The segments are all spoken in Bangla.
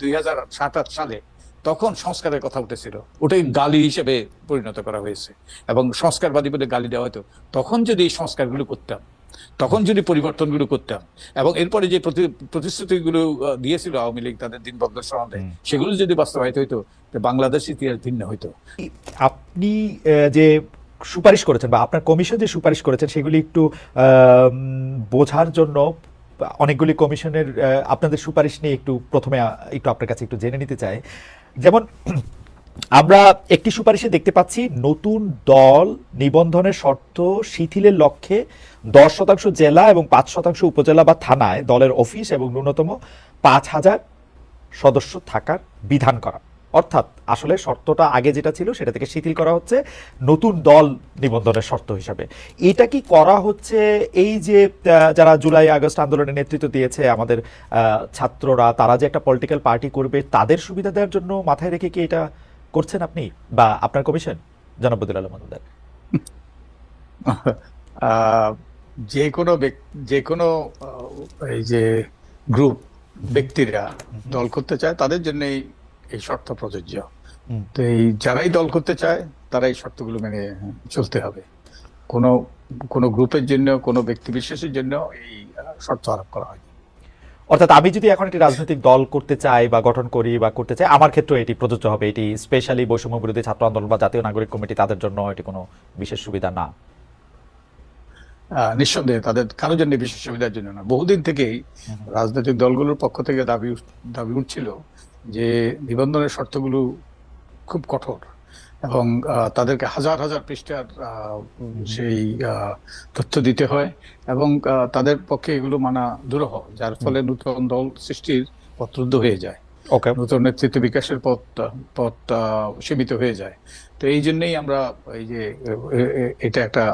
দুই হাজার সাত সালে তখন সংস্কারের কথা উঠেছিল। ওটাই গালি হিসেবে পরিণত করা হয়েছে। এবং সংস্কারবাদী বলে গালি দেওয়া হতো তখন যদি এই সংস্কারগুলো করতাম তখন যদি পরিবর্তনগুলো করতাম এবং এরপরে যে প্রতিশ্রুতিগুলো দিয়েছিল আওয়ামী লীগ তাদের দিনবন্ধ সনদে হুম। সেগুলো যদি বাস্তবায়িত হইতো বাংলাদেশ ইতিহাস ভিন্ন হইতো। আপনি আহ, যে সুপারিশ করেছেন বা আপনার কমিশন যে সুপারিশ করেছেন সেগুলি একটু আহ, বোঝার জন্য অনেকগুলি কমিশনের আপনাদের সুপারিশ নিয়ে একটু প্রথমে একটু আপনার কাছে একটু জেনে নিতে চাই। যেমন, আমরা একটি সুপারিশে দেখতে পাচ্ছি, নতুন দল নিবন্ধনের শর্ত শিথিলের লক্ষ্যে দশ শতাংশ জেলা এবং পাঁচ শতাংশ উপজেলা বা থানায় দলের অফিস এবং ন্যূনতম পাঁচ হাজার সদস্য থাকার বিধান করা। অর্থাৎ আসলে শর্তটা আগে যেটা ছিল সেটা থেকে শিথিল করা হচ্ছে নতুন দল নিবন্ধনের শর্ত হিসাবে। এটা কি করা হচ্ছে এই যে যারা জুলাই আগস্ট আন্দোলনে নেতৃত্ব দিয়েছে আমাদের ছাত্ররা তারা যে একটা পলিটিক্যাল পার্টি করবে তাদের সুবিধা দেওয়ার জন্য মাথায় রেখে কি এটা করছেন আপনি বা আপনার কমিশন জনাব বদুল আলম মজুমদার? যে কোনো যে কোনো এই যে গ্রুপ ব্যক্তিরা দল করতে চায় তাদের জন্যই এই শর্ত প্রযোজ্য। তো এই যারাই দল করতে চায় তারা এই শর্তগুলো মেনে চলতে হবে। কোনো কোনো গ্রুপের জন্য কোনো ব্যক্তি বিশেষের জন্য এই শর্ত আরোপ করা হয় অর্থাৎ আমি যদি এখন একটি রাজনৈতিক দল করতে চাই বা গঠন করি বা করতে চাই আমার ক্ষেত্রে এটি প্রযোজ্য হবে। এটি স্পেশালি বৈষম্য বিরোধী ছাত্র আন্দোলন বা জাতীয় নাগরিক কমিটি তাদের জন্য এটি কোনো বিশেষ সুবিধা না। নিঃসন্দেহে তাদের কারোর জন্য বিশেষ সুবিধার জন্য না। বহুদিন থেকেই রাজনৈতিক দলগুলোর পক্ষ থেকে দাবি দাবি উঠছিল যে নিবন্ধনের শর্তগুলো খুব কঠোর এবং তাদেরকে হাজার হাজার পৃষ্ঠার সেই তথ্য দিতে হয় এবং তাদের পক্ষে এগুলো মানা দুরূহ যার ফলে নূতন দল সৃষ্টির পথ রুদ্ধ হয়ে যায়। ওকে। নতুন নেতৃত্ব বিকাশের পথ পথ সীমিত হয়ে যায়। তো এই জন্যই আমরা এই যে এটা একটা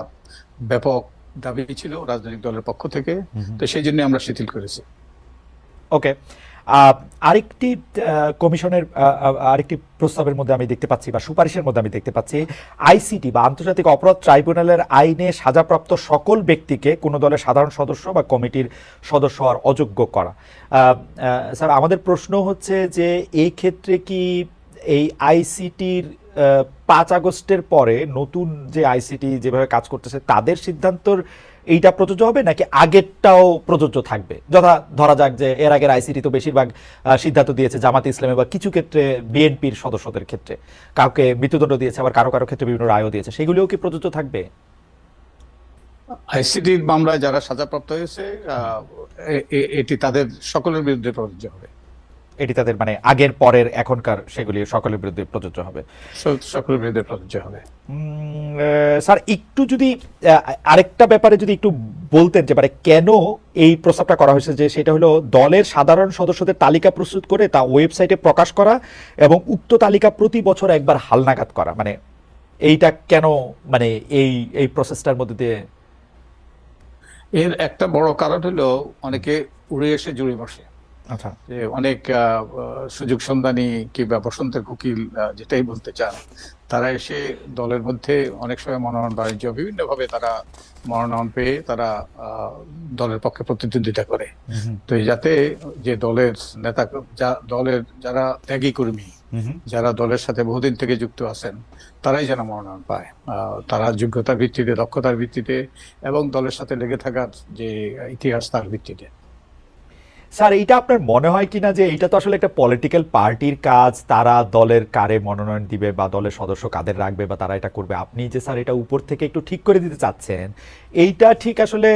ব্যাপক দাবি ছিল রাজনৈতিক দলের পক্ষ থেকে। তো সেই জন্য আমরা শিথিল করেছি। ওকে। আরেকটি কমিশনের আরেকটি প্রস্তাবের মধ্যে আমি দেখতে পাচ্ছি বা সুপারিশের মধ্যে আমি দেখতে পাচ্ছি, আইসিটি বা আন্তর্জাতিক অপরাধ ট্রাইব্যুনালের আইনে সাজাপ্রাপ্ত সকল ব্যক্তিকে কোনো দলের সাধারণ সদস্য বা কমিটির সদস্য হওয়ার অযোগ্য করা। স্যার, আমাদের প্রশ্ন হচ্ছে যে এই ক্ষেত্রে কি এই আইসিটির পাঁচ আগস্টের পরে নতুন যে আইসিটি যেভাবে কাজ করতেছে, তাদের সিদ্ধান্তর এইটা প্রযোজ্য হবে নাকি আগেরটাও প্রযোজ্য থাকবে? যথা ধরা যাক যে এর আগের আইসিটি তো বেশিরভাগ সিদ্ধান্ত দিয়েছে জামাত ইসলামে, বা কিছু ক্ষেত্রে বিএনপির সদস্যদের ক্ষেত্রে। কাউকে মৃত্যুদণ্ড দিয়েছে, আবার কারও কারও ক্ষেত্রে বিভিন্ন রায়ও দিয়েছে। সেগুলিও কি প্রযোজ্য থাকবে? আইসিটির মামলায় যারা সাজাপ্রাপ্ত হয়েছে এটি তাদের সকলের বিরুদ্ধে প্রযোজ্য হবে। এটি তাদের মানে আগের পরের এখনকার সেগুলি সকলের বিরুদ্ধে প্রযোজ্য হবে। সকলের বিরুদ্ধে প্রযোজ্য হবে। স্যার একটু যদি আরেকটা ব্যাপারে যদি একটু বলতেন যে মানে কেন এই প্রস্তাবটা করা হয়েছে যে সেটা হলো দলের সাধারণ সদস্যদের তালিকা প্রস্তুত করে তা ওয়েবসাইটে প্রকাশ করা এবং উক্ত তালিকা প্রতি বছর একবার হালনাগাদ করা। মানে এইটা কেন মানে এই এই প্রসেসটার মধ্যে দিয়ে? এর একটা বড় কারণ হলো অনেকে উড়ে এসে জুড়ে বসে। আচ্ছা। যে অনেক সুযোগ সন্ধানী কিংবা বসন্তের কুকিল যেটাই বলতে চান তারা এসে দলের মধ্যে অনেক সময় মনোনয়ন বাণিজ্য বিভিন্নভাবে তারা মনোনয়ন পেয়ে তারা দলের পক্ষে প্রতিদ্বন্দ্বিতা করে। তো যাতে যে দলের নেতা যা দলের যারা ত্যাগী কর্মী যারা দলের সাথে বহুদিন থেকে যুক্ত আছেন তারাই যেন মনোনয়ন পায়। তারা যোগ্যতার ভিত্তিতে দক্ষতার ভিত্তিতে এবং দলের সাথে লেগে থাকার যে ইতিহাস তার ভিত্তিতে। স্যার এইটা আপনার মনে হয় কিনা যে এটা তো আসলে একটা পলিটিক্যাল পার্টির কাজ তারা দলের কারে মনোনয়ন দিবে বা দলের সদস্য কাদের রাখবে বা তারা এটা করবে? আপনি যে স্যার এটা উপর থেকে একটু ঠিক করে দিতে চাচ্ছেন এইটা ঠিক আসলে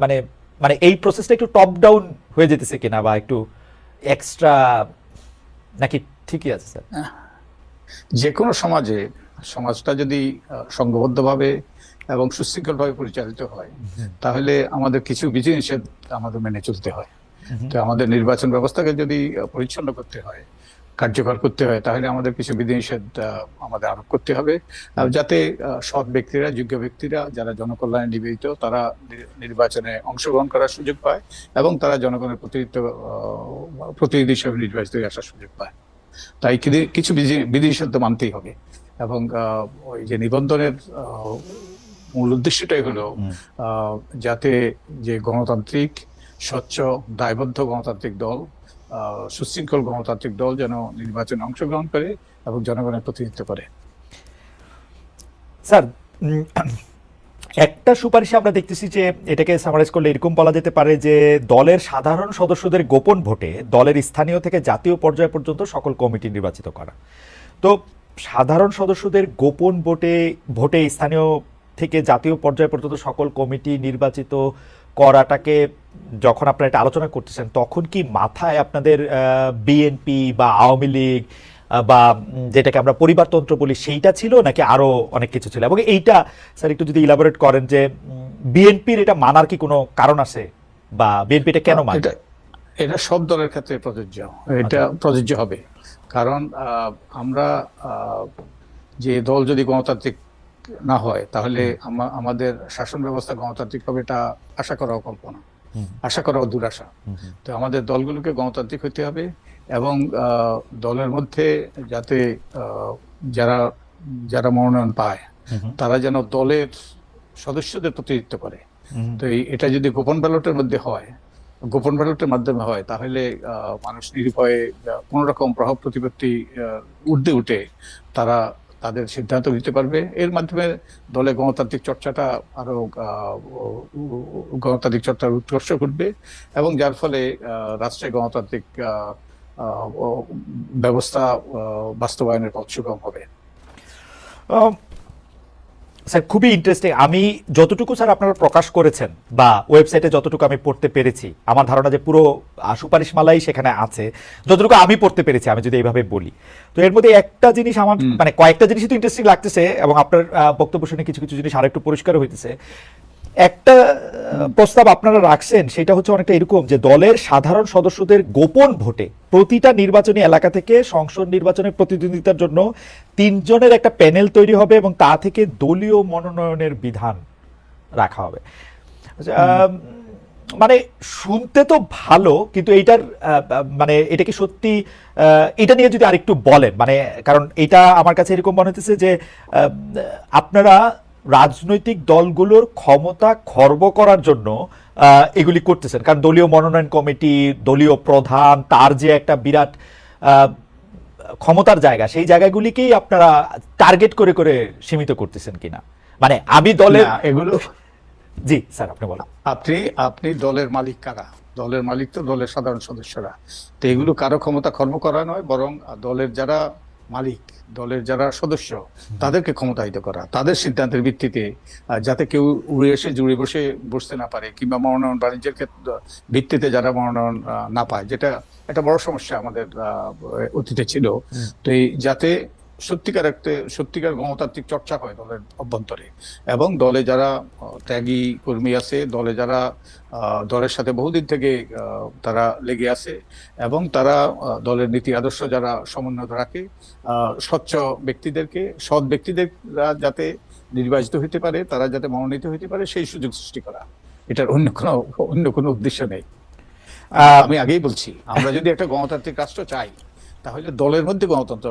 মানে মানে এই প্রসেসটা একটু টপ ডাউন হয়ে যেতেছে কিনা বা একটু এক্সট্রা নাকি ঠিকই আছে স্যার? যে কোনো সমাজে সমাজটা যদি সংঘবদ্ধভাবে এবং সুশৃঙ্খলভাবে পরিচালিত হয় তাহলে আমাদের কিছু বিধিনিষেধ আমাদের মেনে চলতে হয়। তো আমাদের নির্বাচন ব্যবস্থাকে যদি পরিচ্ছন্ন করতে হয় কার্যকর করতে হয় তাহলে আমাদের কিছু বিধিনিষেধ আমাদের আরোপ করতে হবে। যাতে সৎ ব্যক্তিরা যোগ্য ব্যক্তিরা যারা জনকল্যাণে নিবেদিত তারা নির্বাচনে অংশগ্রহণ করার সুযোগ পায় এবং তারা জনগণের প্রতিনিধিত্ব প্রতিনিধি হিসেবে নির্বাচিত হয়ে আসার সুযোগ পায়। তাই কিছু বিধি- বিধিনিষেধ তো মানতেই হবে এবং ওই যে নিবন্ধনের মূল উদ্দেশ্যটাই হলো যাতে যে গণতান্ত্রিক স্বচ্ছ, দায়বদ্ধ গণতান্ত্রিক দল সুশৃঙ্খল গণতান্ত্রিক দল যেন নির্বাচনে অংশগ্রহণ করে এবং জনগণের প্রতিনিধিত্ব করে। স্যার একটা সুপারিশে আমরা দেখতেছি যে এটাকে সামারাইজ করলে এরকম বলা যেতে পারে যে দলের সাধারণ সদস্যদের গোপন ভোটে দলের স্থানীয় থেকে জাতীয় পর্যায় পর্যন্ত সকল কমিটি নির্বাচিত করা। তো সাধারণ সদস্যদের গোপন ভোটে ভোটে স্থানীয় থেকে জাতীয় পর্যায় পর্যন্ত সকল কমিটি নির্বাচিত করাটাকে যখন আপনারা এটা আলোচনা করতেছেন তখন কি মাথায় আপনাদের বিএনপি বা আওয়ামী লীগ বা যেটাকে আমরা পরিবারতন্ত্র বলি সেইটা ছিল নাকি আরও অনেক কিছু ছিল? এবং এইটা স্যার একটু যদি ইলাবোরেট করেন যে বিএনপির এটা মানার কি কোনো কারণ আছে? বা বিএনপি এটা কেন মানে? এটা সব দলের ক্ষেত্রে প্রযোজ্য। এটা প্রযোজ্য হবে। কারণ আমরা যে দল যদি গণতান্ত্রিক না হয় তাহলে আমাদের শাসন ব্যবস্থা গণতান্ত্রিক হবে এটা আশা করাও কল্পনা। আশা করাও দুরাশা তো আমাদের দলগুলোকে গণতান্ত্রিক হতে হবে এবং দলের মধ্যে যাতে যারা যারা মনোনয়ন পায় তারা যেন দলের সদস্যদের প্রতিনিধিত্ব করে। তো এটা যদি গোপন ব্যালটের মধ্যে হয় গোপন ব্যালটের মাধ্যমে হয় তাহলে মানুষ নির্ভয়ে কোন রকম প্রভাব প্রতিপত্তি ঊর্ধ্বে উঠে তারা তাদের সিদ্ধান্ত নিতে পারবে। এর মাধ্যমে দলে গণতান্ত্রিক চর্চাটা আরও গণতান্ত্রিক চর্চার উৎকর্ষ ঘটবে এবং যার ফলে রাষ্ট্রে গণতান্ত্রিক ব্যবস্থা বাস্তবায়নের পথ সুগম হবে। স্যার খুবই ইন্টারেস্টিং আমি যতটুকু স্যার আপনারা প্রকাশ করেছেন বা ওয়েবসাইটে যতটুকু আমি পড়তে পেরেছি আমার ধারণা যে পুরো সুপারিশ সুপারিশমালাই সেখানে আছে। যতটুকু আমি পড়তে পেরেছি আমি যদি এইভাবে বলি। তো এর মধ্যে একটা জিনিস আমার মানে কয়েকটা জিনিসই তো ইন্টারেস্টিং লাগতেছে এবং আপনার বক্তব্য শুনে কিছু কিছু জিনিস আরেকটু পরিষ্কার হইতেছে। একটা প্রস্তাব আপনারা রাখছেন সেটা হচ্ছে অনেকটা এরকম যে দলের সাধারণ সদস্যদের গোপন ভোটে প্রতিটা নির্বাচনী এলাকা থেকে সংসদ নির্বাচনের প্রতিদ্বন্দ্বিতার জন্য তিনজনের একটা প্যানেল তৈরি হবে এবং তা থেকে দলীয় মনোনয়নের বিধান রাখা হবে। আচ্ছা, মানে শুনতে তো ভালো কিন্তু এইটার মানে এটা কি সত্যি এটা নিয়ে যদি আরেকটু বলেন মানে কারণ এটা আমার কাছে এরকম মনে হচ্ছে যে আপনারা রাজনৈতিক দলগুলোর ক্ষমতা খর্ব করার জন্য এগুলি করতেছেন। কারণ দলীয় মনোনয়ন কমিটি দলীয় প্রধান তার যে একটা বিরাট ক্ষমতার জায়গা সেই জায়গাগুলিকেই আপনারা টার্গেট করে করে সীমিত করতেছেন কিনা? মানে আমি দলের না, এগুলো জি স্যার আপনি বলেন। আপনি আপনি দলের মালিক কারা? দলের মালিক তো দলের সাধারণ সদস্যরা। তো এগুলো কারও ক্ষমতা কর্ম করা নয় বরং দলের যারা মালিক দলের যারা সদস্য তাদেরকে ক্ষমতায়িত করা তাদের সিদ্ধান্তের ভিত্তিতে যাতে কেউ উড়ে এসে জুড়ে বসে বসতে না পারে কিংবা মনোনয়ন বাণিজ্যের ক্ষেত্রে ভিত্তিতে যারা মনোনয়ন না পায় যেটা একটা বড় সমস্যা আমাদের অতীতে ছিল। তো এই যাতে সত্যিকার একটা সত্যিকার গণতান্ত্রিক চর্চা হয় দলের অভ্যন্তরে। এবং দলে যারা ত্যাগী কর্মী আছে দলে যারা দলের সাথে বহুদিন থেকে তারা লেগে আছে এবং তারা দলের নীতি আদর্শ যারা সমন্বয় রাখে স্বচ্ছ ব্যক্তিদেরকে সৎ ব্যক্তিদেররা যাতে নির্বাচিত হতে পারে তারা যাতে মনোনীত হতে পারে সেই সুযোগ সৃষ্টি করা। এটার অন্য কোনো অন্য কোনো উদ্দেশ্য নেই। আমি আগেই বলছি আমরা যদি একটা গণতান্ত্রিক রাষ্ট্র চাই তাহলে দলের মধ্যে গণতন্ত্র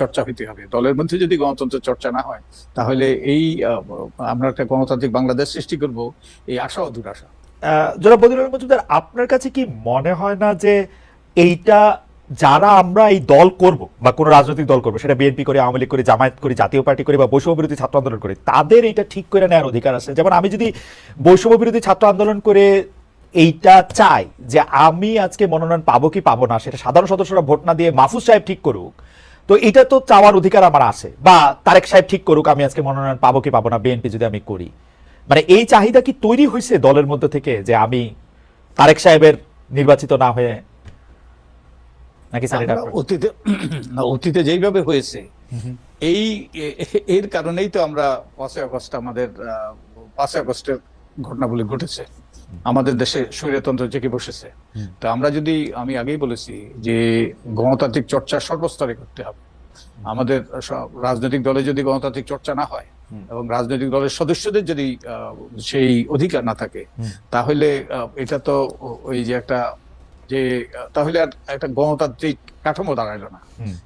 চর্চা হইতে হবে। দলের মধ্যে যদি গণতন্ত্র চর্চা না হয়, তাহলে এই আমরা একটা গণতান্ত্রিক বাংলাদেশ সৃষ্টি করব, এই আশা ও দুরাশা জনাব বদিরুল মজুমদার, আপনার কাছে কি মনে হয় না যে এইটা যারা আমরা এই দল করব, বা কোনো রাজনৈতিক দল করব, সেটা বিএনপি করে, আওয়ামী লীগ করে, জামায়াত করি, জাতীয় পার্টি করে, বা বৈষম্য বিরোধী ছাত্র আন্দোলন করে, তাদের এটা ঠিক করে নেওয়ার অধিকার আছে? যেমন আমি যদি বৈষম্য বিরোধী ছাত্র আন্দোলন করে এইটা চাই যে আমি আজকে মনোনয়ন পাবো কি পাবো না সেটা সাধারণ সদস্যরা ভোট না দিয়ে মাহফুজ সাহেব ঠিক করুক। তো এটা তো চাওয়ার অধিকার আমার আছে বা তারেক সাহেব ঠিক করুক আমি আজকে মনোনয়ন পাবো কি পাবো না বিএনপি যদি আমি করি। মানে এই চাহিদা কি তৈরি হয়েছে দলের মধ্যে থেকে যে আমি তারেক সাহেবের নির্বাচিত না হয়ে নাকি স্যার এটা অতীতে অতীতে যেইভাবে হয়েছে এই এর কারণেই তো আমরা পাঁচই আগস্ট আমাদের পাঁচই আগস্টের ঘটনাগুলি ঘটেছে। আমাদের দেশে স্বৈরতন্ত্র জেগে বসেছে। তো আমরা যদি আমি আগেই বলেছি যে গণতান্ত্রিক চর্চা সর্বস্তরে করতে হবে। আমাদের রাজনৈতিক দলে যদি গণতান্ত্রিক চর্চা না হয় এবং রাজনৈতিক দলের সদস্যদের যদি আহ, সেই অধিকার না থাকে তাহলে এটা তো ওই যে একটা যে তাহলে আর একটা গণতান্ত্রিক কাঠামো দাঁড়াইলো না।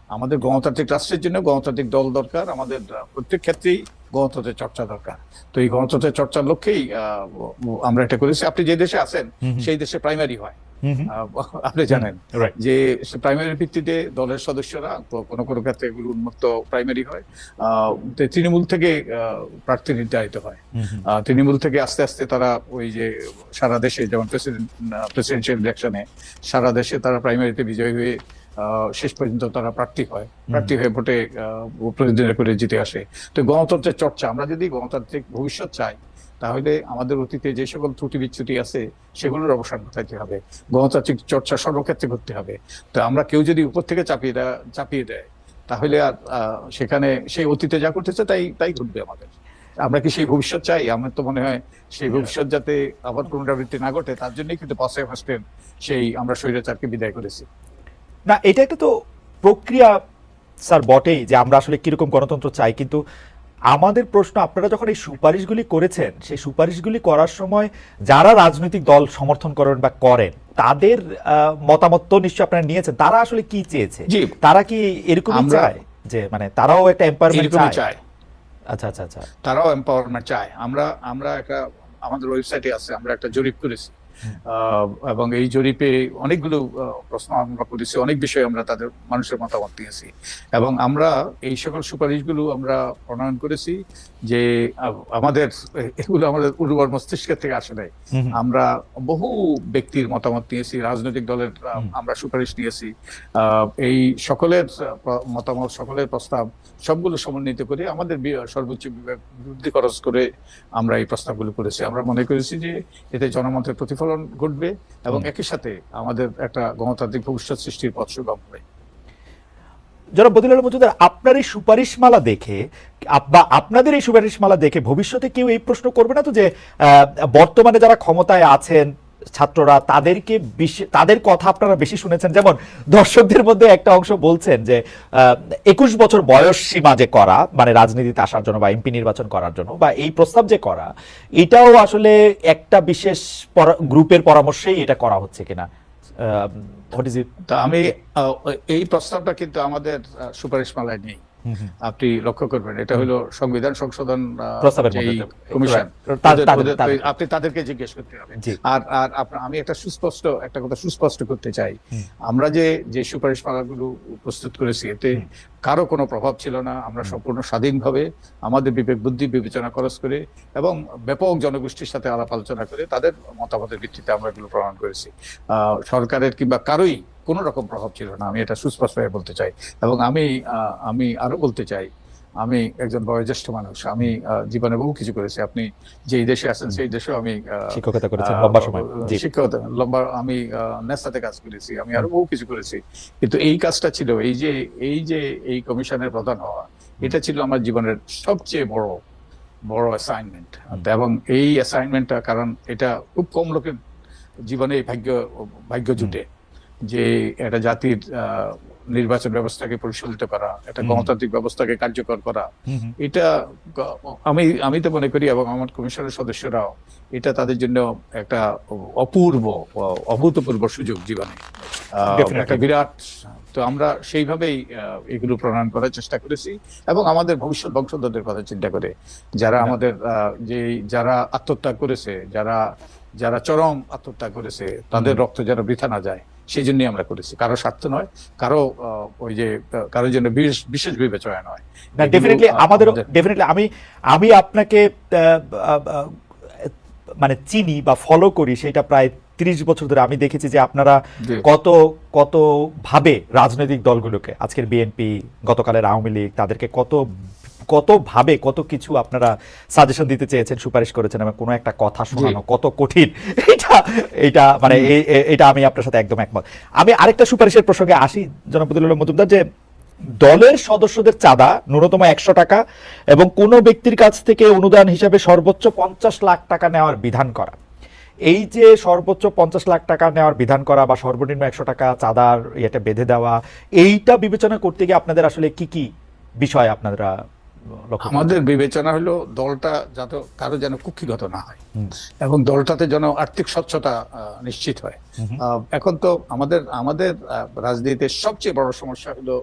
আমাদের গণতান্ত্রিক রাষ্ট্রের জন্য গণতান্ত্রিক দল দরকার। আমাদের প্রত্যেক ক্ষেত্রেই গণতন্ত্রের চর্চা দরকার। তো এই গণতন্ত্রের চর্চার লক্ষ্যেই আমরা এটা করেছি। আপনি যে দেশে আছেন। সেই দেশে প্রাইমারি হয়। আপনি জানেন যে প্রাইমারি ভিত্তিতে দলের সদস্যরা কোনো কোনো ক্ষেত্রে এগুলো উন্মুক্ত প্রাইমারি হয়। আহ, তৃণমূল থেকে আহ, প্রার্থী নির্ধারিত হয়। তৃণমূল থেকে আস্তে আস্তে তারা ওই যে সারা দেশে যেমন প্রেসিডেন্ট প্রেসিডেন্সিয়াল ইলেকশনে সারা দেশে তারা প্রাইমারিতে বিজয়ী হয়ে শেষ পর্যন্ত তারা প্রার্থী হয়। প্রার্থী হয়ে ভোটে প্রেসিডেন্ট করে জিতে আসে। তো গণতন্ত্রের চর্চা আমরা যদি গণতান্ত্রিক ভবিষ্যৎ চাই তাহলে আমাদের অতীতে যে সকল ত্রুটি বিচ্যুতি আছে সেগুলোর অবসান ঘটাইতে হবে? গণতান্ত্রিক চর্চা সর্বক্ষেত্রে করতে হবে। তো আমরা কেউ যদি উপর থেকে চাপিয়ে দেয় চাপিয়ে দেয় তাহলে আর সেখানে সেই অতীতে যা করতেছে তাই তাই ঘটবে আমাদের। আমরা কি সেই ভবিষ্যৎ চাই? আমার তো মনে হয় সেই ভবিষ্যৎ যাতে আবার পুনরাবৃত্তি না ঘটে তার জন্যই কিন্তু পাঁচই আগস্টের সেই আমরা স্বৈরাচারকে বিদায় করেছি। না এটা একটা তো প্রক্রিয়া স্যার বটেই যে আমরা আসলে কীরকম গণতন্ত্র চাই। কিন্তু আমাদের প্রশ্ন আপনারা যখন এই সুপারিশগুলি করেছেন সেই সুপারিশগুলি করার সময় যারা রাজনৈতিক দল সমর্থন করেন বা করেন তাদের মতামত তো নিশ্চয়ই আপনারা নিয়েছেন। তারা আসলে কি চেয়েছে? তারা কি এরকম চায় যে মানে তারাও একটা এম্পাওয়ারমেন্ট চায়? আচ্ছা আচ্ছা আচ্ছা। তারাও এম্পাওয়ারমেন্ট চায়। আমরা আমরা একটা আমাদের ওয়েবসাইটে আছে আমরা একটা জরিপ করেছি। এবং এই জরিপে অনেকগুলো প্রশ্ন আমরা করেছি, অনেক বিষয়ে আমরা তাদের মানুষের মতামত দিয়েছি। এবং আমরা এই সকল সুপারিশগুলো আমরা প্রণয়ন করেছি। যে আমাদের এগুলো আমাদের উর্বর মস্তিষ্কের থেকে আসে নাই। আমরা বহু ব্যক্তির মতামত নিয়েছি রাজনৈতিক দলের আমরা সুপারিশ নিয়েছি। এই সকলের মতামত সকলের প্রস্তাব সবগুলো সমন্বিত করে আমাদের সর্বোচ্চ বিভাগ বুদ্ধি খরচ করে আমরা এই প্রস্তাবগুলো করেছি। আমরা মনে করেছি যে এতে জনমতের প্রতিফলন ঘটবে এবং একই সাথে আমাদের একটা গণতান্ত্রিক ভবিষ্যৎ সৃষ্টির পথ সুগম হবে। যারা বদিলাল মজুমদার, আপনার এই সুপারিশমালা দেখে বা আপনাদের এই সুপারিশমালা দেখে ভবিষ্যতে কেউ এই প্রশ্ন করবে না তো যে বর্তমানে যারা ক্ষমতায় আছেন ছাত্ররা, তাদেরকে তাদের কথা আপনারা বেশি শুনেছেন। যেমন দর্শকদের মধ্যে একটা অংশ বলছেন যে একুশ বছর বয়স সীমা যে করা মানে রাজনীতিতে আসার জন্য বা এমপি নির্বাচন করার জন্য বা এই প্রস্তাব যে করা, এটাও আসলে একটা বিশেষ পরা- গ্রুপের পরামর্শেই এটা করা হচ্ছে কিনা? হোয়াট ইজ ইট আমি এই প্রস্তাবটা কিন্তু আমাদের সুপারিশ সুপারিশমালায় নেই। আপনি লক্ষ্য করবেন এটা হলো সংবিধান সংশোধন। কমিশন আপনি তাদেরকে জিজ্ঞেস করতে হবে। আর আর আমি একটা সুস্পষ্ট একটা কথা সুস্পষ্ট করতে চাই। আমরা যে যে সুপারিশ মালাগুলো প্রস্তুত করেছি এতে কারও কোনো প্রভাব ছিল না। আমরা সম্পূর্ণ স্বাধীনভাবে আমাদের বিবেক বুদ্ধি বিবেচনা খরচ করে এবং ব্যাপক জনগোষ্ঠীর সাথে আলাপ আলোচনা করে তাদের মতামতের ভিত্তিতে আমরা এগুলো প্রমাণ করেছি। আহ, সরকারের কিংবা কারোই কোনো রকম প্রভাব ছিল না আমি এটা সুস্পষ্টভাবে বলতে চাই। এবং আমি আমি আরও বলতে চাই আমি একজন বয়োজ্যেষ্ঠ মানুষ আমি জীবনে বহু কিছু করেছি। আপনি যেই দেশে আছেন সেই দেশেও আমি শিক্ষকতা করেছেন আহ, লম্বা সময়। শিক্ষকতা লম্বা আমি নেসাতে কাজ করেছি আমি আরও বহু কিছু করেছি। কিন্তু এই কাজটা ছিল এই যে এই যে এই কমিশনের প্রধান হওয়া এটা ছিল আমার জীবনের সবচেয়ে বড় বড় অ্যাসাইনমেন্ট এবং এই অ্যাসাইনমেন্টটা কারণ এটা খুব কম লোকের জীবনে এই ভাগ্য ভাগ্য জুটে। যে একটা জাতির আহ, নির্বাচন ব্যবস্থাকে পরিচালিত করা একটা গণতান্ত্রিক ব্যবস্থাকে কার্যকর করা। এটা আমি আমি তো মনে করি এবং আমার কমিশনের সদস্যরাও এটা তাদের জন্য একটা অপূর্ব অভূতপূর্ব সুযোগ জীবনে। একটা বিরাট তো আমরা সেইভাবেই এগুলো প্রণয়ন করার চেষ্টা করেছি এবং আমাদের ভবিষ্যৎ বংশধরদের কথা চিন্তা করে যারা আমাদের আহ, যে যারা আত্মহত্যা করেছে যারা যারা চরম আত্মহত্যা করেছে তাদের রক্ত যেন বৃথা না যায়। সেই জন্যই আমরা করেছি। কারও স্বার্থ নয় কারও ওই যে কারোর জন্য বিশেষ বিবেচনা নয়। না ডেফিনেটলি আমাদের ডেফিনেটলি আমি আমি আপনাকে মানে চিনি বা ফলো করি সেটা প্রায় তিরিশ বছর ধরে আমি দেখেছি যে আপনারা কত কত ভাবে রাজনৈতিক দলগুলোকে আজকের বিএনপি গতকালের আওয়ামী লীগ তাদেরকে কত কত ভাবে কত কিছু আপনারা সাজেশন দিতে চেয়েছেন সুপারিশ করেছেন এবং কোনো একটা কথা শোনানো কত কঠিন? এটা এটা মানে এটা আমি আপনার সাথে একদম একমত। আমি আরেকটা সুপারিশের প্রসঙ্গে আসি জনপ্রতিনিধি মজুমদার যে দলের সদস্যদের চাঁদা ন্যূনতম একশো টাকা এবং কোনো ব্যক্তির কাছ থেকে অনুদান হিসাবে সর্বোচ্চ পঞ্চাশ লাখ টাকা নেওয়ার বিধান করা। এই যে সর্বোচ্চ পঞ্চাশ লাখ টাকা নেওয়ার বিধান করা বা সর্বনিম্ন একশো টাকা চাঁদার ইয়েটা বেঁধে দেওয়া এইটা বিবেচনা করতে গিয়ে আপনাদের আসলে কি কি বিষয় আপনারা? আমাদের বিবেচনা হলো দলটা যাতে কারও যেন কুক্ষিগত না হয় এবং দলটাতে যেন আর্থিক স্বচ্ছতা নিশ্চিত হয়। এখন তো আমাদের আমাদের আহ, রাজনীতিতে সবচেয়ে বড় সমস্যা হলো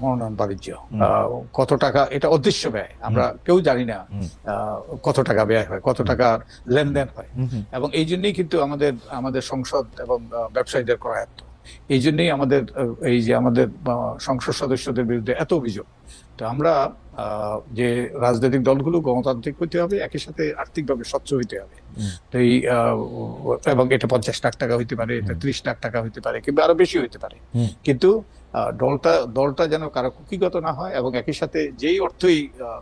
মনোনয়ন বাণিজ্য। কত টাকা এটা অদৃশ্য ব্যয়। আমরা কেউ জানি না কত টাকা ব্যয় হয় কত টাকা লেনদেন হয়। এবং এই জন্যই কিন্তু আমাদের আমাদের সংসদ এবং ব্যবসায়ীদের করায়ত্ত। এই জন্যই আমাদের এই যে আমাদের সংসদ সদস্যদের বিরুদ্ধে এত অভিযোগ। তো আমরা যে রাজনৈতিক দলগুলো গণতান্ত্রিক হইতে হবে একই সাথে আর্থিকভাবে স্বচ্ছ হইতে হবে। তো এই আহ, এবং এটা পঞ্চাশ লাখ টাকা হইতে পারে এটা ত্রিশ লাখ টাকা হইতে পারে কিংবা আরও বেশি হইতে পারে। কিন্তু দলটা দলটা যেন কারও কুকিগত না হয় এবং একই সাথে যেই অর্থই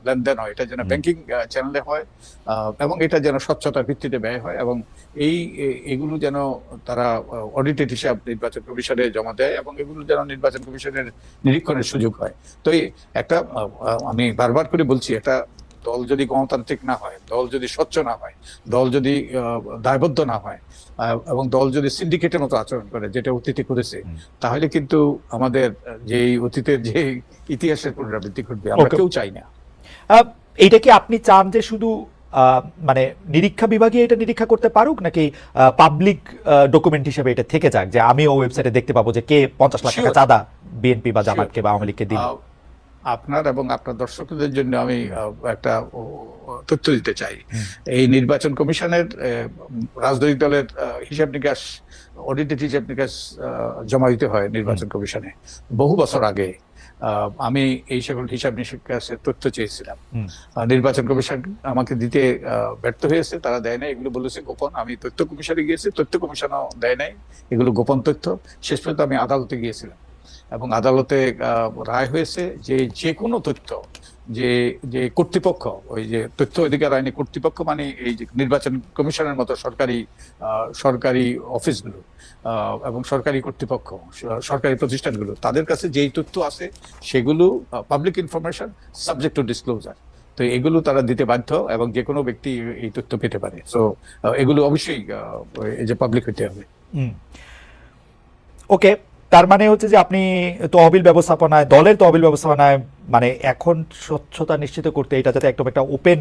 লেনদেন হয় এটা যেন ব্যাংকিং চ্যানেলে হয় এবং এটা যেন স্বচ্ছতার ভিত্তিতে ব্যয় হয় এবং এই এগুলো যেন তারা অডিটেড হিসাব নির্বাচন কমিশনে জমা দেয় এবং এগুলো যেন নির্বাচন কমিশনের নিরীক্ষণের সুযোগ হয়। তো একটা আমি বারবার করে বলছি একটা দল যদি গণতান্ত্রিক না হয় দল যদি স্বচ্ছ না হয় দল যদি দায়বদ্ধ না হয় এবং দল যদি সিন্ডিকেটের মতো আচরণ করে যেটা অতীতে করেছে তাহলে কিন্তু আমাদের যে অতীতের যে ইতিহাসের পুনরাবৃত্তি ঘটবে আমরা কেউ চাই না। এইটা কি আপনি চান যে শুধু আহ, মানে নিরীক্ষা বিভাগে এটা নিরীক্ষা করতে পারুক নাকি পাবলিক ডকুমেন্ট হিসেবে এটা থেকে যাক যে আমি ওয়েবসাইটে দেখতে পাবো যে কে পঞ্চাশ লাখ টাকা. চাঁদা বিএনপি বা জামাতকে বা আওয়ামী লীগকে দিল? আপনার এবং আপনার দর্শকদের জন্য আমি একটা তথ্য দিতে চাই। এই নির্বাচন কমিশনের রাজনৈতিক দলের হিসাব নিকাশ অডিটেড হিসাব নিকাশ জমা দিতে হয় নির্বাচন কমিশনে। বহু বছর আগে আমি এই সকল হিসাব নিকাশের তথ্য চেয়েছিলাম। নির্বাচন কমিশন আমাকে দিতে ব্যর্থ হয়েছে তারা দেয় নাই এগুলো বলেছে গোপন। আমি তথ্য কমিশনে গিয়েছি তথ্য কমিশনও দেয় নাই এগুলো গোপন তথ্য। শেষ পর্যন্ত আমি আদালতে গিয়েছিলাম। এবং আদালতে রায় হয়েছে যে যে কোনো তথ্য যে যে কর্তৃপক্ষ, ওই যে তথ্য অধিকার আইনি কর্তৃপক্ষ মানে এই যে নির্বাচন কমিশনের মতো সরকারি সরকারি অফিসগুলো এবং সরকারি কর্তৃপক্ষ, সরকারি প্রতিষ্ঠানগুলো, তাদের কাছে যেই তথ্য আছে সেগুলো public information subject to disclosure তো এগুলো তারা দিতে বাধ্য এবং যে কোনো ব্যক্তি এই তথ্য পেতে পারে। সো এগুলো অবশ্যই এই যে পাবলিক হতে হবে। ওকে তার মানে হচ্ছে যে আপনি তহবিল ব্যবস্থাপনায় দলের তহবিল ব্যবস্থাপনায় মানে এখন স্বচ্ছতা নিশ্চিত করতে এটা যাতে একদম একটা ওপেন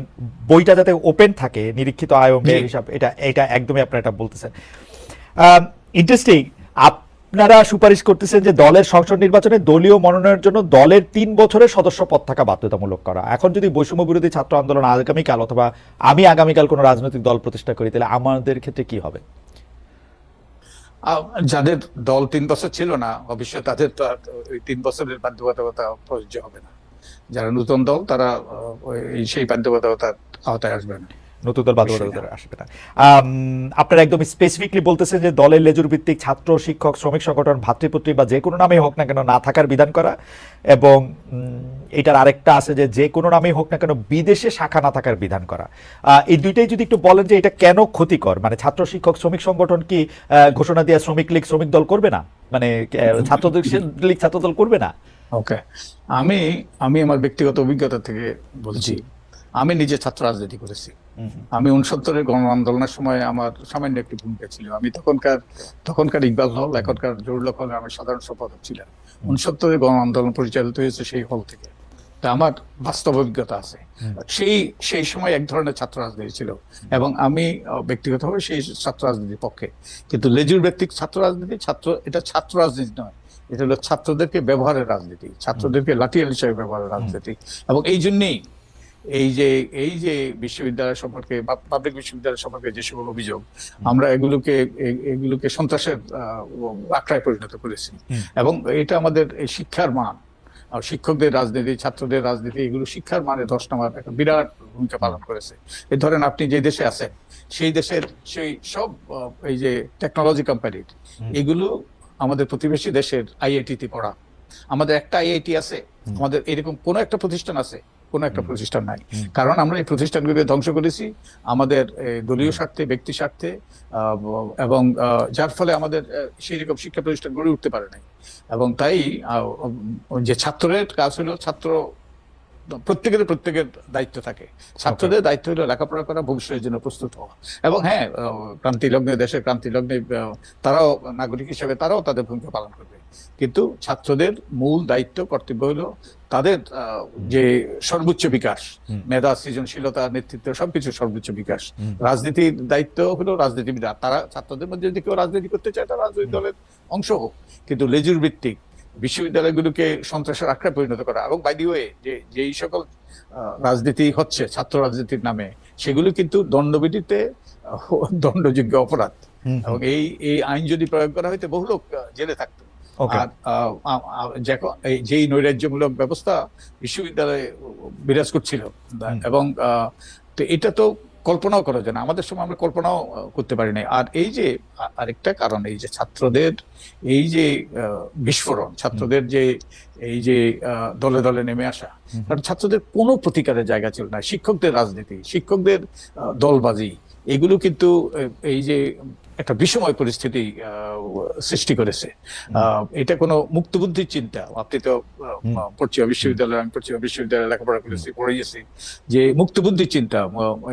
বইটা যাতে ওপেন থাকে নিরীক্ষিত আয় জি। হিসাব এটা এটা একদমই আপনারা এটা বলতেছেন। ইন্টারেস্টিং আপনারা সুপারিশ করতেছেন যে দলের সংসদ নির্বাচনে দলীয় মনোনয়নের জন্য দলের তিন বছরের সদস্য পদ থাকা বাধ্যতামূলক করা। এখন যদি বৈষম্য বিরোধী ছাত্র আন্দোলন আগামীকাল অথবা আমি আগামীকাল কোনো রাজনৈতিক দল প্রতিষ্ঠা করি তাহলে আমাদের ক্ষেত্রে কি হবে? যাদের দল তিন বছর ছিল না অবশ্যই তাদের তো আর ওই তিন বছরের বাধ্যবাধকতা প্রযোজ্য হবে না। যারা নতুন দল তারা ওই- সেই বাধ্যবাধকতার আওতায় আসবে না। নতুন দল বাধ্যবাধকতা আসবে না। আপনারা একদম স্পেসিফিকলি বলতেছেন যে দলের লেজুর ভিত্তিক ছাত্র শিক্ষক শ্রমিক সংগঠন ভাতৃপুত্রী বা যে কোনো নামেই হোক না কেন না থাকার বিধান করা এবং এটার আরেকটা আছে যে যে কোনো নামেই হোক না কেন বিদেশে শাখা না থাকার বিধান করা। এই দুইটাই যদি একটু বলেন যে এটা কেন ক্ষতিকর? মানে ছাত্র শিক্ষক শ্রমিক সংগঠন কি ঘোষণা দিয়ে শ্রমিক লীগ শ্রমিক দল করবে না? মানে ছাত্র লীগ ছাত্র দল করবে না? ওকে। আমি আমি আমার ব্যক্তিগত অভিজ্ঞতা থেকে বলছি। আমি নিজে ছাত্র রাজনীতি করেছি। আমি উনসত্তরের গণ আন্দোলনের সময় আমার সামান্য একটি ভূমিকা ছিল। আমি তখনকার তখনকার ইকবাল হল এখনকার জরুলক হলে আমি সাধারণ সম্পাদক ছিলাম। উনসত্তরের গণ আন্দোলন পরিচালিত হয়েছে সেই হল থেকে। তা আমার বাস্তব অভিজ্ঞতা আছে। সেই সেই সময় এক ধরনের ছাত্র রাজনীতি ছিল এবং আমি ব্যক্তিগতভাবে সেই ছাত্র রাজনীতির পক্ষে। কিন্তু লেজুর ব্যক্তিক ছাত্র রাজনীতি ছাত্র এটা ছাত্র রাজনীতি নয়। এটা হলো ছাত্রদেরকে ব্যবহারের রাজনীতি ছাত্রদেরকে লাঠিয়াল হিসেবে ব্যবহারের রাজনীতি। এবং এই জন্যেই এই যে এই যে বিশ্ববিদ্যালয় সম্পর্কে বা পাবলিক বিশ্ববিদ্যালয় সম্পর্কে যে সকল অভিযোগ আমরা এগুলোকে এগুলোকে সন্ত্রাসের আখড়ায় পরিণত করেছি। এবং এটা আমাদের এই শিক্ষার মান শিক্ষকদের রাজনীতি ছাত্রদের রাজনীতি এগুলো শিক্ষার মানে ধস নামার একটা বিরাট ভূমিকা পালন করেছে। এই ধরেন আপনি যে দেশে আছেন সেই দেশের সেই সব এই যে টেকনোলজি কোম্পানির এগুলো আমাদের প্রতিবেশী দেশের আইআইটি তে পড়া। আমাদের একটা আইআইটি আছে আমাদের এরকম কোন একটা প্রতিষ্ঠান আছে কোন একটা প্রতিষ্ঠান নাই। কারণ আমরা এই প্রতিষ্ঠানগুলোকে ধ্বংস করেছি। আমাদের দলীয় স্বার্থে ব্যক্তি স্বার্থে এবং যার ফলে আমাদের সেই রকম শিক্ষা প্রতিষ্ঠান গড়ে উঠতে পারে নাই। এবং তাই যে ছাত্রের কাজ হলো ছাত্র প্রত্যেকের প্রত্যেকের দায়িত্ব থাকে। ছাত্রদের দায়িত্ব হলো লেখাপড়া করা ভবিষ্যতের জন্য প্রস্তুত হওয়া। এবং হ্যাঁ ক্রান্তি লগ্নে দেশের ক্রান্তি লগ্নে তারাও নাগরিক হিসেবে তারাও তাদের ভূমিকা পালন করবে। কিন্তু ছাত্রদের মূল দায়িত্ব কর্তব্য হলো তাদের যে সর্বোচ্চ বিকাশ মেধা সৃজনশীলতা নেতৃত্ব সবকিছু সর্বোচ্চ বিকাশ। রাজনীতির দায়িত্ব হলো রাজনীতিবিদ আর তারা ছাত্রদের মধ্যে যদি কেউ রাজনীতি করতে চায় তারা রাজনৈতিক দলের অংশ হোক। কিন্তু লেজুর ভিত্তিক বিশ্ববিদ্যালয়গুলোকে সন্ত্রাসের আখড়ায় পরিণত করা এবং বাই দি ওয়ে যে যেই সকল রাজনীতি হচ্ছে ছাত্র রাজনীতির নামে সেগুলো কিন্তু দণ্ডবিধিতে দণ্ডযোগ্য অপরাধ। এবং এই এই আইন যদি প্রয়োগ করা হইতো বহু লোক জেলে থাকতো। আর যেই নৈরাজ্যমূলক ব্যবস্থা বিশ্ববিদ্যালয়ে বিরাজ করছিল এবং তো এটা তো কল্পনাও করা যায় না। আমাদের সময় আমরা কল্পনাও করতে পারি নাই। আর এই যে আরেকটা কারণ এই যে ছাত্রদের এই যে বিস্ফোরণ ছাত্রদের যে এই যে দলে দলে নেমে আসা কারণ ছাত্রদের কোনো প্রতিকারের জায়গা ছিল না। শিক্ষকদের রাজনীতি শিক্ষকদের দলবাজি এগুলো কিন্তু এই যে একটা বিষময় পরিস্থিতি সৃষ্টি করেছে। এটা কোনো মুক্তবুদ্ধির চিন্তা। আপনি তো পশ্চিমা বিশ্ববিদ্যালয় আমি পশ্চিমা বিশ্ববিদ্যালয়ে লেখাপড়া করেছি পড়িয়েছি যে মুক্তবুদ্ধির চিন্তা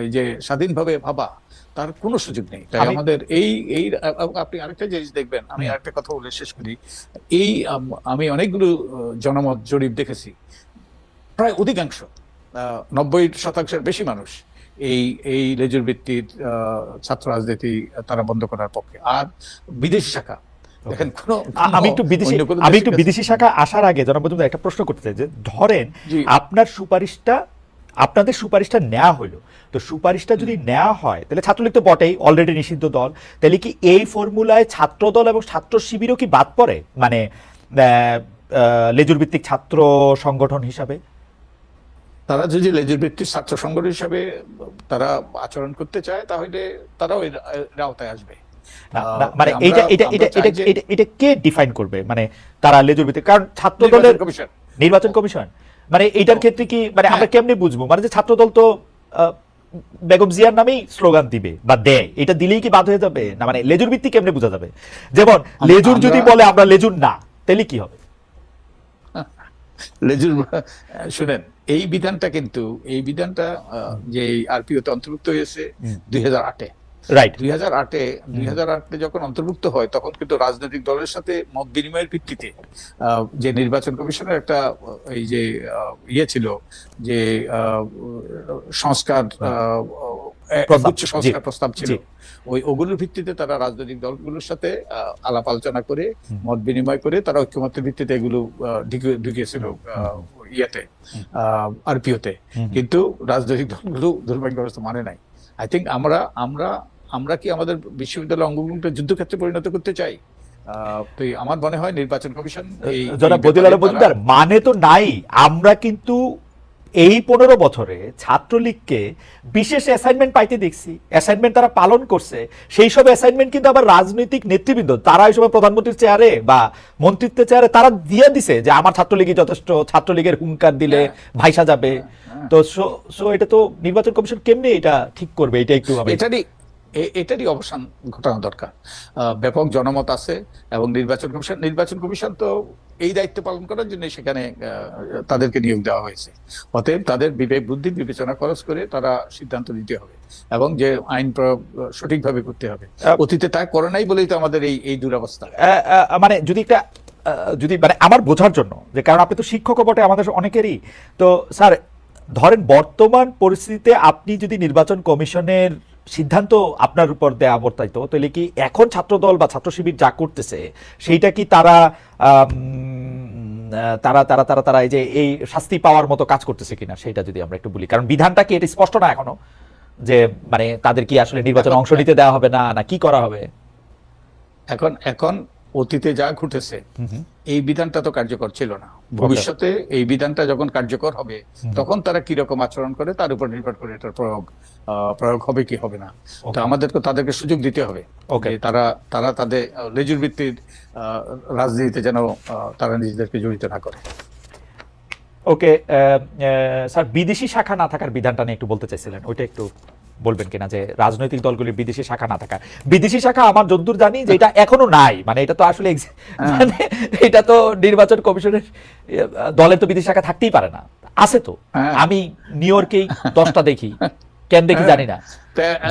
এই যে স্বাধীনভাবে ভাবা তার কোনো সুযোগ নেই। তাই আমাদের এই এই আপনি আরেকটা জিনিস দেখবেন আমি। আরেকটা কথা বলে শেষ করি। এই আম, আমি অনেকগুলো জনমত জরিপ দেখেছি। প্রায় অধিকাংশ আহ, নব্বই শতাংশের বেশি মানুষ এই এই লেজুর ভিত্তির ছাত্র রাজনীতি তারা বন্ধ করার পক্ষে। আর বিদেশি শাখা। আমি একটু বিদেশি আমি একটু বিদেশি শাখা আসার আগে মজুমদার একটা প্রশ্ন করতে চাই যে ধরেন আপনার সুপারিশটা আপনাদের সুপারিশটা নেওয়া হলো তো সুপারিশটা যদি নেওয়া হয় তাহলে ছাত্রলীগ তো বটেই অলরেডি নিষিদ্ধ দল। তাহলে কি এই ফর্মুলায় ছাত্র দল এবং ছাত্র শিবিরও কি বাদ পড়ে? মানে লেজুর ভিত্তিক ছাত্র সংগঠন হিসাবে? তারা যদি লেজুর ভিত্তির ছাত্র সংগঠন হিসাবে তারা আচরণ করতে চায় তাহলে তারাও এর আওতায় আসবে। মানে এটা এটা এটা এটা কে ডিফাইন করবে? মানে তারা লেজুর ভিত্তিক কারণ ছাত্র দলের নির্বাচন কমিশন। নির্বাচন কমিশন। মানে এইটার ক্ষেত্রে কি মানে আমরা হ্যাঁ। কেমনে বুঝব? মানে যে ছাত্রদল তো বেগম জিয়ার নামেই স্লোগান দিবে বা দেয়। এটা দিলেই কি বাদ হয়ে যাবে? না মানে লেজুর ভিত্তি কেমনে বোঝা যাবে? যেমন লেজুর যদি বলে আমরা লেজুর না তাহলে কি হবে? লেজুর শুনেন এই বিধানটা কিন্তু এই বিধানটা যে আরপিওতে অন্তর্ভুক্ত হয়েছে দুই হাজার আটে। রাইট দুই হাজার আটে দুই হাজার আটে যখন অন্তর্ভুক্ত হয় তখন কিন্তু রাজনৈতিক দলের সাথে মত বিনিময়ের ভিত্তিতে যে নির্বাচন কমিশনের একটা এই যে ইয়ে ছিল যে সংস্কার সংস্কার প্রস্তাব ছিল। ওই ওগুলোর ভিত্তিতে তারা রাজনৈতিক দলগুলোর সাথে আলাপ আলোচনা করে মত বিনিময় করে তারা ঐক্যমত্যের ভিত্তিতে এগুলো ঢুকিয়েছিল ইয়েতে আরপিওতে। কিন্তু রাজনৈতিক দলগুলো দুর্ভাগ্যগ্রস্ত মানে নাই। আই থিঙ্ক আমরা আমরা আমরা কি আমাদের বিশ্ববিদ্যালয় অঙ্গভূমিটা যুদ্ধক্ষেত্রে পরিণত করতে চাই? তো আমার মনে হয় নির্বাচন কমিশন জনাব মজুমদার মানে তো নাই। আমরা কিন্তু এই পনেরো বছরে ছাত্রলীগকে বিশেষ অ্যাসাইনমেন্ট পাইতে দেখছি অ্যাসাইনমেন্ট তারা পালন করছে সেই সব অ্যাসাইনমেন্ট কিন্তু আবার রাজনৈতিক নেতৃবৃন্দ তারা এই সময় প্রধানমন্ত্রীর চেয়ারে বা মন্ত্রিত্বের চেয়ারে তারা দিয়ে দিছে যে আমার ছাত্রলীগই যথেষ্ট ছাত্রলীগের হুঙ্কার দিলে হ্যাঁ। ভাইসা যাবে হ্যাঁ। তো সো সো এটা তো নির্বাচন কমিশন কেমনি এটা ঠিক করবে এটা একটু আমি এটারই অবসান ঘটানো দরকার। ব্যাপক জনমত আছে এবং নির্বাচন কমিশন নির্বাচন কমিশন তো এই দায়িত্ব পালন করার জন্য সেখানে তাদেরকে নিয়োগ দেওয়া হয়েছে। অতএব তাদের বিবেক বুদ্ধি বিবেচনা খরচ করে তারা সিদ্ধান্ত নিতে হবে এবং যে আইন প্রয়োগ সঠিকভাবে করতে হবে। অতীতে তা করে নাই বলেই তো আমাদের এই এই দুরবস্থা। মানে যদি একটা যদি মানে আমার বোঝার জন্য যে কারণ আপনি তো শিক্ষকও বটে আমাদের অনেকেরই তো স্যার ধরেন বর্তমান পরিস্থিতিতে আপনি যদি নির্বাচন কমিশনের সিদ্ধান্ত আপনার উপর দেয়া বর্তাইত তাহলে কি এখন ছাত্রদল বা ছাত্র শিবির যা করতেছে, সেইটা কি তারা তারা তারা তারা তারা এই যে এই শাস্তি পাওয়ার মতো কাজ করতেছে কিনা সেটা যদি আমরা একটু বলি। কারণ বিধানটা কি এটা স্পষ্ট না এখনও? যে মানে তাদের কি আসলে নির্বাচনে অংশ নিতে দেওয়া হবে না না কি করা হবে? এখন এখন অতীতে যা ঘটেছে। এই বিধানটা তো কার্যকর ছিল না ভবিষ্যতে এই বিধানটা যখন কার্যকর হবে তখন তারা কি রকম আচরণ করে তার উপর নির্ভর করে এটার প্রয়োগ প্রয়োগ হবে কি হবে না তো. আমাদেরকে তাদেরকে সুযোগ দিতে হবে. যে তারা তারা তাদের লেজুর ভিত্তির রাজনীতিতে যেন তারা নিজেদেরকে জড়িত না করে ওকে স্যার বিদেশি শাখা না থাকার বিধানটা নিয়ে একটু বলতে চাইছিলেন ওইটা একটু বলবেন কিনা যে রাজনৈতিক দলগুলির বিদেশি শাখা না থাকা বিদেশি শাখা আমার যদ্দূর জানি যে এটা এখনও নাই। মানে এটা তো আসলে মানে এটা তো নির্বাচন কমিশনের দলে তো বিদেশি শাখা থাকতেই পারে না। আছে তো। হ্যাঁ। আমি নিউ ইয়র্কেই দশটা দেখি। কেন দেখি জানি না।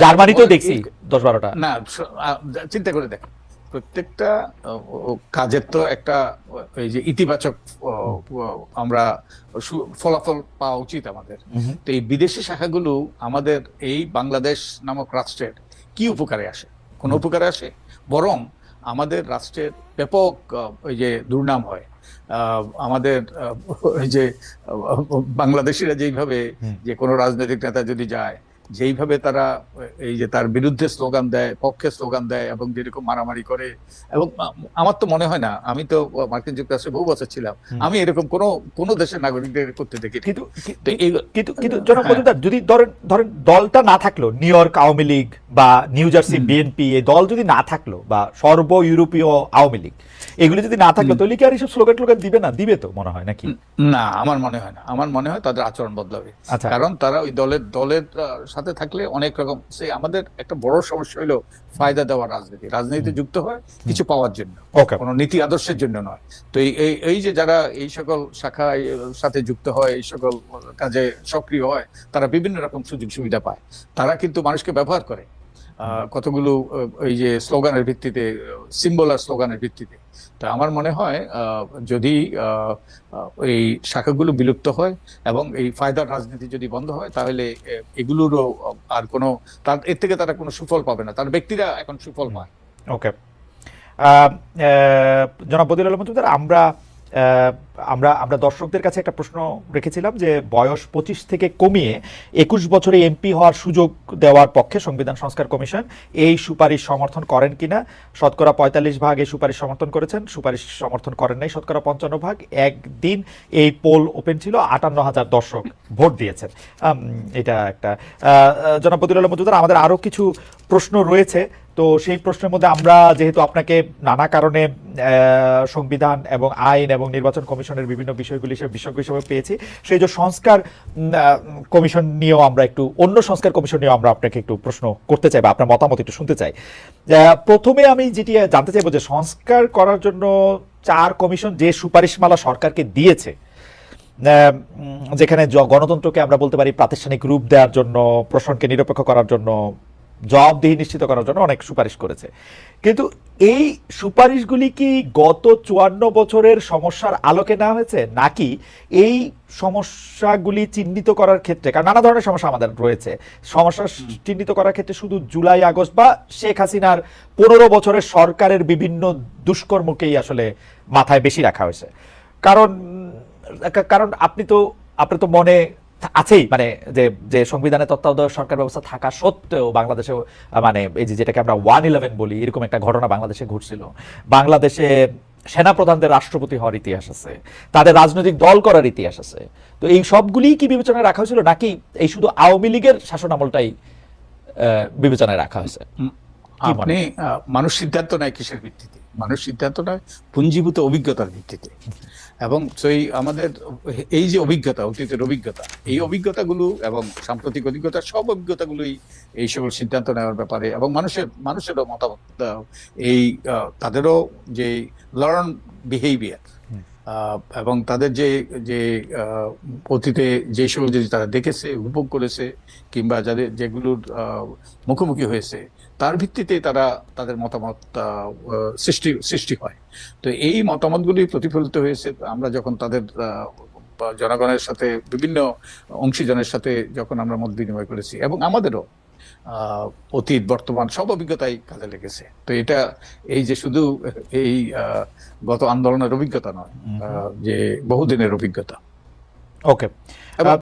জার্মানিতেও দেখছি দশ বারোটা। না চিন্তা করে দেখ। প্রত্যেকটা কাজের তো একটা এই যে ইতিবাচক আমরা ফলাফল পাওয়া উচিত আমাদের। তো এই বিদেশি শাখাগুলো আমাদের এই বাংলাদেশ নামক রাষ্ট্রের কি উপকারে আসে? কোন উপকারে আসে? বরং আমাদের রাষ্ট্রের ব্যাপক ওই যে দুর্নাম হয়। আমাদের ওই যে বাংলাদেশিরা যেইভাবে যে কোনো রাজনৈতিক নেতা যদি যায় যেইভাবে তারা এই যে তার বিরুদ্ধে স্লোগান দেয় পক্ষে স্লোগান দেয় এবং যেরকম মারামারি করে এবং আমার তো মনে হয় না আমি তো মার্কিন যুক্তরাষ্ট্রে বহু বছর ছিলাম আমি এরকম কোনো কোনো দেশের নাগরিকদের করতে দেখি কিন্তু কিন্তু কিন্তু জনাব হ্যাঁ। যদি ধরেন ধরেন দলটা না থাকল নিউ ইয়র্ক আওয়ামী লীগ বা নিউ জার্সি বিএনপি এই দল যদি না থাকল বা সর্ব ইউরোপীয় আওয়ামী লীগ এগুলি যদি না থাকল। তাহলে কি আর এইসব স্লোগান টোগান দিবে না? দিবে তো মনে হয় নাকি? না আমার মনে হয় না। আমার মনে হয় তাদের আচরণ বদলাবে। আচ্ছা। কারণ তারা ওই দলের দলের সাথে থাকলে অনেক রকম। সেই আমাদের একটা বড় সমস্যা হলো ফায়দা দেওয়া রাজনীতি। রাজনীতিতে যুক্ত হয় কিছু পাওয়ার জন্য। কোনো নীতি আদর্শের জন্য নয়। তো এই এই যে যারা এই সকল শাখা সাথে যুক্ত হয় এই সকল কাজে সক্রিয় হয় তারা বিভিন্ন রকম সুযোগ সুবিধা পায়। তারা কিন্তু মানুষকে ব্যবহার করে। কতগুলো এই যে স্লোগানের ভিত্তিতে, সিম্বল আর স্লোগানের ভিত্তিতে। তা আমার মনে হয় যদি এই শাখাগুলো বিলুপ্ত হয় এবং এই ফায়দার রাজনীতি যদি বন্ধ হয়, তাহলে এগুলোরও আর কোনো, তার, এর থেকে তারা কোনো সুফল পাবে না। তার ব্যক্তিরা এখন সুফল পায়। ওকে। জনাব বদির আলম আমরা আমরা আমরা দর্শকদের কাছে একটা প্রশ্ন রেখেছিলাম যে বয়স পঁচিশ থেকে কমিয়ে একুশ বছরে এমপি হওয়ার সুযোগ দেওয়ার পক্ষে সংবিধান সংস্কার কমিশন এই সুপারিশ সমর্থন করেন কিনা? শতকরা পঁয়তাল্লিশ ভাগ এই সুপারিশ সমর্থন করেছেন, সুপারিশ সমর্থন করেন নাই শতকরা পঞ্চান্ন ভাগ। একদিন এই পোল ওপেন ছিল, আটান্ন হাজার দর্শক ভোট দিয়েছেন। এটা একটা। জনাব আলম আমাদের আরও কিছু প্রশ্ন রয়েছে। তো সেই প্রশ্নের মধ্যে আমরা যেহেতু আপনাকে নানা কারণে সংবিধান এবং আইন এবং নির্বাচন কমিশনের বিভিন্ন বিষয়গুলি সে বিশেষজ্ঞ হিসেবে পেয়েছি, সেই যে সংস্কার কমিশন নিয়েও আমরা একটু, অন্য সংস্কার কমিশন নিয়েও আমরা আপনাকে একটু প্রশ্ন করতে চাই বা আপনার মতামত একটু শুনতে চাই। প্রথমে আমি যেটি জানতে চাইব যে সংস্কার করার জন্য চার কমিশন যে সুপারিশমালা সরকারকে দিয়েছে যেখানে গণতন্ত্রকে আমরা বলতে পারি প্রাতিষ্ঠানিক রূপ দেওয়ার জন্য প্রশ্নকে নিরপেক্ষ করার জন্য জবাবদিহি নিশ্চিত করার জন্য অনেক সুপারিশ করেছে। কিন্তু এই সুপারিশগুলি কি গত চুয়ান্ন বছরের সমস্যার আলোকে নেওয়া হয়েছে? নাকি এই সমস্যাগুলি চিহ্নিত করার ক্ষেত্রে কারণ নানা ধরনের সমস্যা আমাদের রয়েছে সমস্যা চিহ্নিত করার ক্ষেত্রে শুধু জুলাই আগস্ট বা শেখ হাসিনার পনেরো বছরের সরকারের বিভিন্ন দুষ্কর্মকেই আসলে মাথায় বেশি রাখা হয়েছে। কারণ কারণ আপনি তো আপনার তো মনে আছেই মানে যে যে সংবিধানে তত্ত্বাবধায়ক সরকার ব্যবস্থা থাকা সত্ত্বেও বাংলাদেশে মানে এই যে যেটাকে আমরা ওয়ান ইলেভেন বলি এরকম একটা ঘটনা বাংলাদেশে ঘটছিল। বাংলাদেশে সেনাপ্রধানদের রাষ্ট্রপতি হওয়ার ইতিহাস আছে তাদের রাজনৈতিক দল করার ইতিহাস আছে। তো এই সবগুলিই কি বিবেচনায় রাখা হয়েছিল নাকি এই শুধু আওয়ামী লীগের শাসন আমলটাই আহ, বিবেচনায় রাখা হয়েছে? আপনি মানুষ সিদ্ধান্ত নেয় কিসের ভিত্তিতে? মানুষ সিদ্ধান্ত নেয় পুঞ্জীভূত অভিজ্ঞতার ভিত্তিতে। এবং সেই আমাদের এই যে অভিজ্ঞতা, অতীতের অভিজ্ঞতা, এই অভিজ্ঞতাগুলো এবং সাম্প্রতিক অভিজ্ঞতা, সব অভিজ্ঞতাগুলোই এই সকল সিদ্ধান্ত নেওয়ার ব্যাপারে এবং মানুষের, মানুষেরও মতামত, এই তাদেরও যে লার্ন বিহেভিয়ার এবং তাদের যে যে অতীতে যে সকল যদি তারা দেখেছে, উপভোগ করেছে, কিংবা যাদের যেগুলোর মুখোমুখি হয়েছে তার ভিত্তিতে তারা তাদের মতামত সৃষ্টি সৃষ্টি হয়। তো এই মতামতগুলি প্রতিফলিত হয়েছে। আমরা যখন তাদের জনগণের সাথে বিভিন্ন অংশীজনের সাথে যখন আমরা মত বিনিময় করেছি এবং আমাদেরও অতীত বর্তমান সব অভিজ্ঞতাই কাজে লেগেছে। তো এটা এই যে শুধু এই গত আন্দোলনের অভিজ্ঞতা নয় যে বহুদিনের অভিজ্ঞতা। ওকে।